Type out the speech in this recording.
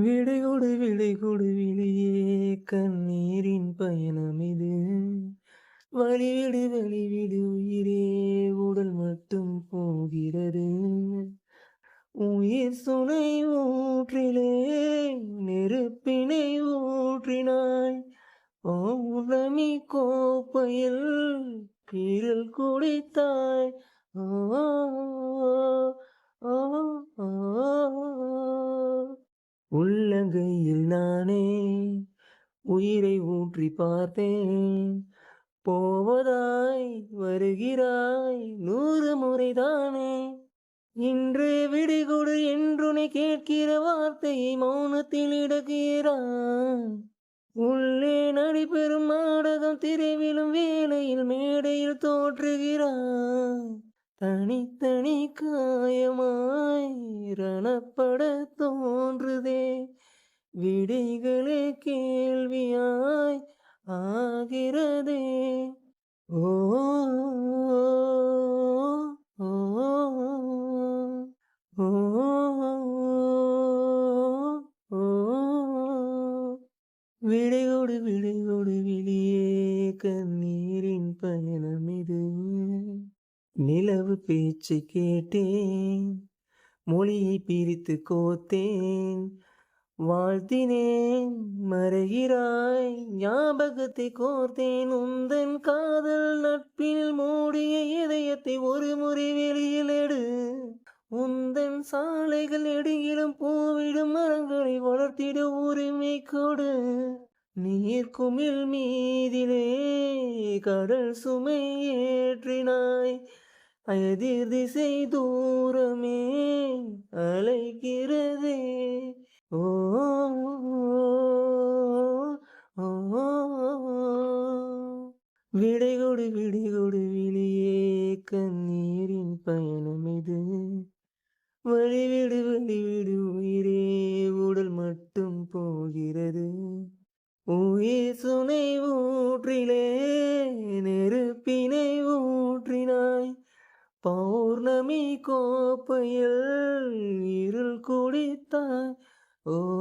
விடையோடு விடை கொடு விழியே கண்ணீரின் பயணம் இது. வழிவிடு வழிவிடு உயிரே. உடல் மட்டும் போகிறது. உயிர் சுனை ஊற்றிலே நெருப்பினை ஊற்றினாய். பௌர்ணமி கோப்பையில் இருள் குடித்தாய். ஆ, உள்ளங்கையில் நானே உயிரை ஊற்றி பார்த்தேன். போவதாய் வருகிறாய் நூறு முறைதானே இன்று விடுகொடு என்றுனை கேட்கிற வார்த்தையை மௌனத்தில் இடக்கிறாய் உள்ளே நடைபெறும் நாடகம் திரைவிலும் வேளையில் மேடையில் தோற்றுகிறாய் தனித்தனி காயமாய் ரணப்பட தோன்றுதே. விடைகளே கேள்வியாய் ஆகிறதே. ஓ விடையோடு விடையோடு விழியே கண்ணீரின் பயணம் இது. நிலவு பேச்சு கேட்டேன் மொழியை பிரித்து கோத்தேன் வாழ்த்தினேன் மறைகிறாய் ஞாபகத்தை கோர்த்தேன் உந்தன் காதல் நட்பில் மூடிய இதயத்தை ஒரு முறை வெளியில் எடு. உந்தன் சாலைகள் நெடுங்கிலும் பூவிடும் மரங்களை வளர்த்திட உரிமை கொடு. நீர் குமிழ் மீதிலே கடல் சுமை ஏற்றினாய் எதிர் திசை தூரமே விடைகொடு விடைகொடு விழியே கண்ணீரின் பயணம் இது. வழிவிடு வழிவிடு உயிரே உடல் மட்டும் போகிறது. உயிர் சுனை ஊற்றிலே நெருப்பினை ஊற்றினாய். பௌர்ணமி கோப்பையில் இருள் குடித்தாய். ஓ